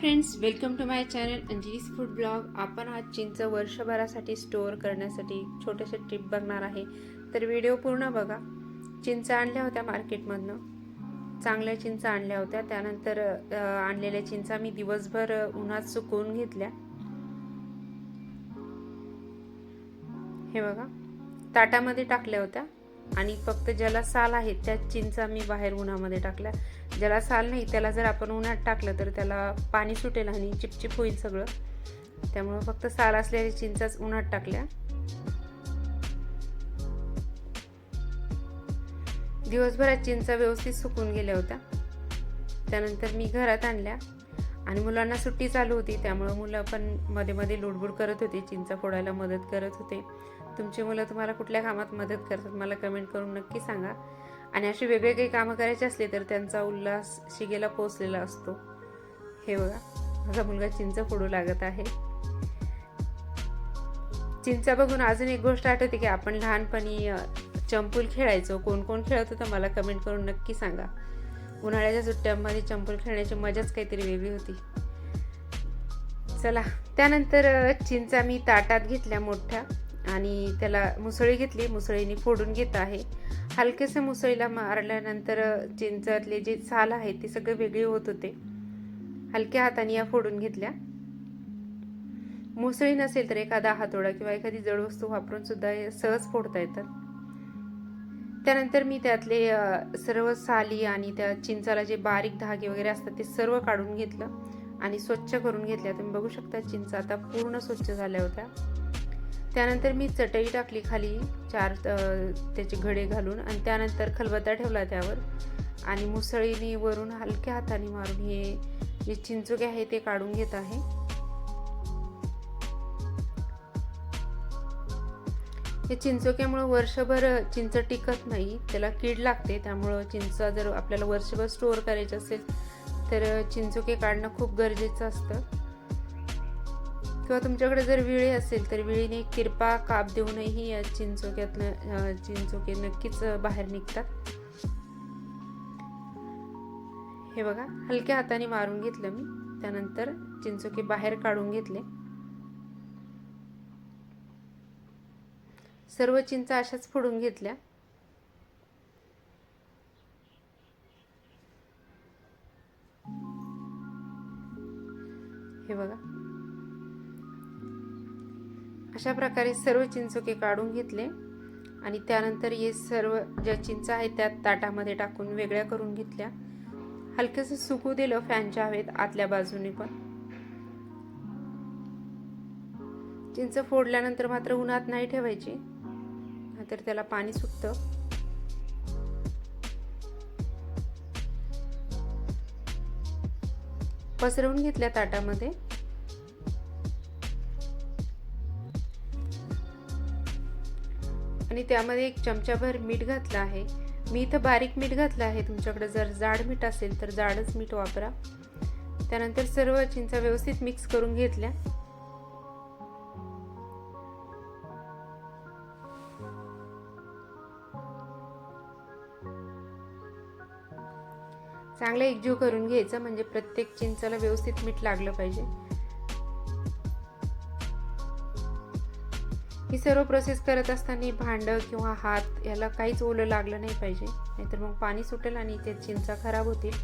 Friends welcome to my channel Anjali's food blog आपण आज चिंच वर्षभरासाठी स्टोअर करण्यासाठी छोटेसे ट्रिप बघणार आहे. तर व्हिडिओ पूर्ण बघा. चिंच आणल्या होत्या मार्केटमधनं चांगल्या चिंच आणल्या होत्या. त्यानंतर आणलेल्या चिंचा मी दिवसभर उन्हात सुकवून घेतल्या. हे बघा. ताटामध्ये टाकल्या होत्या. आणि फक्त ज्याला साल आहे त्या चिंचा मी बाहेर उन्हामध्ये टाकल्या. ज्याला साल नाही त्याला जर आपण उन्हात टाकलं तर त्याला पाणी सुटेल आणि चिपचिप होईल सगळं. त्यामुळं फक्त साल असलेल्या चिंचाच उन्हात टाकल्या. दिवसभरात चिंचा व्यवस्थित सुकून गेल्या होत्या. त्यानंतर मी घरात आणल्या. आणि मुलांना सुट्टी चालू होती त्यामुळं मुलं पण मध्ये मध्ये लुडबुड करत होते चिंचा फोडायला मदत करत होते. तुमची मुलं तुम्हाला कुठल्या कामात मदत करतात मला कमेंट करून नक्की सांगा. आणि अशी वेगळे काही कामं करायची असली तर त्यांचा उल्हास शिगेला पोचलेला असतो. हे बघा माझा मुलगा चिंच फोडू लागत आहे. चिंचा बघून अजून एक गोष्ट आठवते की आपण लहानपणी चंपूल खेळायचो कोण कोण खेळत होतं मला कमेंट करून नक्की सांगा. उन्हाळ्याच्या सुट्ट्यांमध्ये चंपल खेळण्याची मजाच काहीतरी वेगळी होती. चला त्यानंतर चिंचा मी ताटात घेतल्या मोठ्या आणि त्याला मुसळी घेतली. मुसळीने फोडून घेत आहे. हलकेसे मुसळीला मारल्यानंतर चिंचातले जे साल आहे ते सगळे वेगळे होत होते. हलक्या हाताने या फोडून घेतल्या. मुसळी नसेल तर एखादा हातोडा किंवा एखादी जड वस्तू वापरून सुद्धा हे सहज फोडता येतात. त्यानंतर मी त्यातले सर्व साली आणि त्या चिंचाला जे बारीक धागे वगैरे असतात ते सर्व काढून घेतलं आणि स्वच्छ करून घेतल्या. तुम्ही बघू शकता चिंच आता पूर्ण स्वच्छ झाल्या होत्या. त्यानंतर मी चटई टाकली खाली चार त्याचे घडे घालून आणि त्यानंतर खलबत्ता ठेवला त्यावर आणि मुसळीने वरून हलक्या हाताने मारून हे जे चिंचुके आहे ते काढून घेत आहे. हे चिंचोक्यामुळं वर्षभर चिंच टिकत नाही. त्याला कीड लागते त्यामुळं चिंच जर आपल्याला वर्षभर स्टोअर करायचं असेल तर चिंचोके काढणं खूप गरजेचं असतं. किंवा तुमच्याकडे जर विळी असेल तर विळीने किरपा काप देऊनही या चिंचोक्यातनं चिंचोके नक्कीच बाहेर निघतात. हे बघा हलक्या हाताने मारून घेतलं मी. त्यानंतर चिंचोके बाहेर काढून घेतले. सर्व चिंचा अशाच फोडून घेतल्या. हे बघा. अशा प्रकारे सर्व चिंचोके काढून घेतले आणि त्यानंतर हे सर्व ज्या चिंचा आहेत त्या ताटामध्ये टाकून वेगळ्या करून घेतल्या. हलकेसं सुकू दिलं फॅनच्या हवेत आतल्या बाजूने पण. चिंच फोडल्यानंतर मात्र उन्हात नाही ठेवायची. तर त्याला पाणी सुटतं पसरवून घेतल्या ताटामध्ये. आणि त्यामध्ये एक चमचाभर मीठ घातलं आहे. मी इथं बारीक मीठ घातलं आहे. तुमच्याकडे जर जाड मीठ असेल तर जाडच मीठ वापरा. त्यानंतर सर्व चिंचा व्यवस्थित मिक्स करून घेतल्या. चांगलं एकजीव करून घ्यायचं म्हणजे प्रत्येक चिंचाला व्यवस्थित मीठ लागलं पाहिजे. ही सर्व प्रोसेस करत असताना भांडं किंवा हात याला काहीच ओलं लागलं नाही पाहिजे. नाहीतर मग पाणी सुटेल आणि ते चिंचा खराब होतील.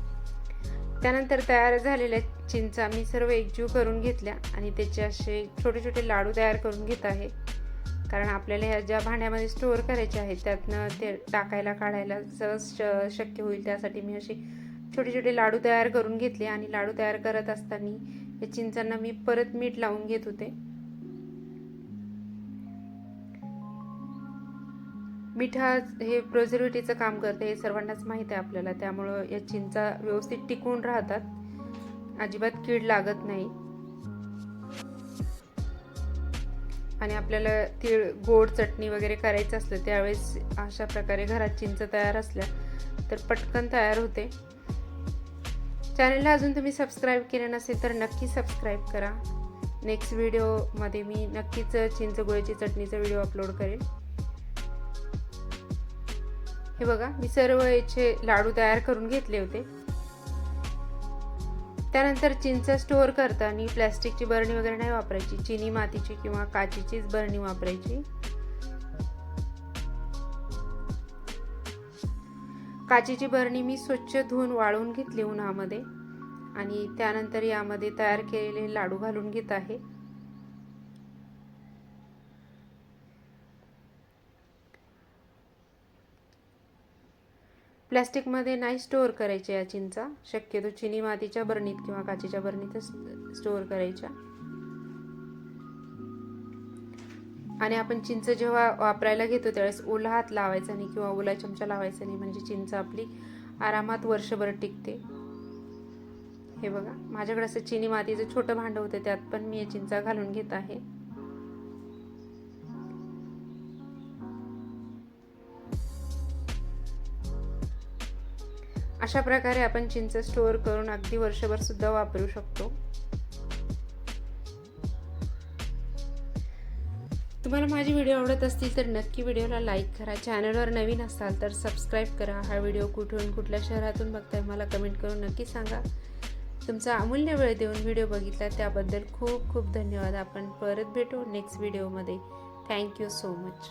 त्यानंतर तयार झालेल्या चिंचा मी सर्व एकजीव करून घेतल्या आणि त्याचे असे छोटे छोटे लाडू तयार करून घेत आहे. कारण आपल्याला ह्या ज्या भांड्यामध्ये स्टोअर करायचे आहेत त्यातनं ते टाकायला काढायला सहज शक्य होईल. त्यासाठी मी अशी छोटे छोटे लाडू तयार करून घेतले आणि लाडू तयार करत असताना या चिंचांना मी परत मीठ लावून घेत होते. मीठ हे प्रोझर्वेटिव्हचं काम करते हे सर्वांनाच माहीत आहे आपल्याला. त्यामुळं या चिंचा व्यवस्थित टिकून राहतात. अजिबात कीड लागत नाही. आणि आपल्याला तीळ गोड चटणी वगैरे करायचं असलं त्यावेळेस अशा प्रकारे घरात चिंच तयार असल्या तर पटकन तयार होते. चॅनलला अजून तुम्ही सबस्क्राईब केलं नसेल तर नक्की सबस्क्राईब करा. नेक्स्ट व्हिडिओमध्ये मी नक्कीच चिंचगुळ्याची चटणीचा व्हिडिओ अपलोड करेल. हे बघा मी सर्व याचे लाडू तयार करून घेतले होते. त्यानंतर चिंच स्टोअर करताना प्लॅस्टिकची बरणी वगैरे नाही वापरायची. चिनी मातीची किंवा काचीचीच बरणी वापरायची. काचेची बरणी मी स्वच्छ धुवून वाळवून घेतली उन्हामध्ये आणि त्यानंतर यामध्ये तयार केलेले लाडू घालून घेत आहे. प्लॅस्टिकमध्ये नाही स्टोअर करायच्या या चिंचा. शक्यतो चिनी मातीच्या बरणीत किंवा काचेच्या बरणीतच स्टोअर करायच्या. आणि आपण चिंच जेव्हा वापरायला घेतो त्यावेळेस ओला हात लावायचा नाही किंवा ओला चमचा लावायचा नाही म्हणजे चिंच आपली आरामात वर्षभर टिकते. हे बघा माझ्याकडे असं चिनी मातीचं छोटं भांडं होतं त्यात पण मी चिंचा घालून घेत आहे. अशा प्रकारे आपण चिंच स्टोअर करून अगदी वर्षभर सुद्धा वापरू शकतो. तुम्हाला माझी व्हिडिओ आवडत असतील तर नक्की व्हिडिओला लाईक करा. चॅनलवर नवीन असाल तर सबस्क्राईब करा. हा व्हिडिओ कुठून कुठल्या शहरातून बघताय मला कमेंट करून नक्की सांगा. तुमचा अमूल्य वेळ देऊन व्हिडिओ बघितला त्याबद्दल खूप खूप धन्यवाद. आपण परत भेटू नेक्स्ट व्हिडिओमध्ये थँक्यू सो मच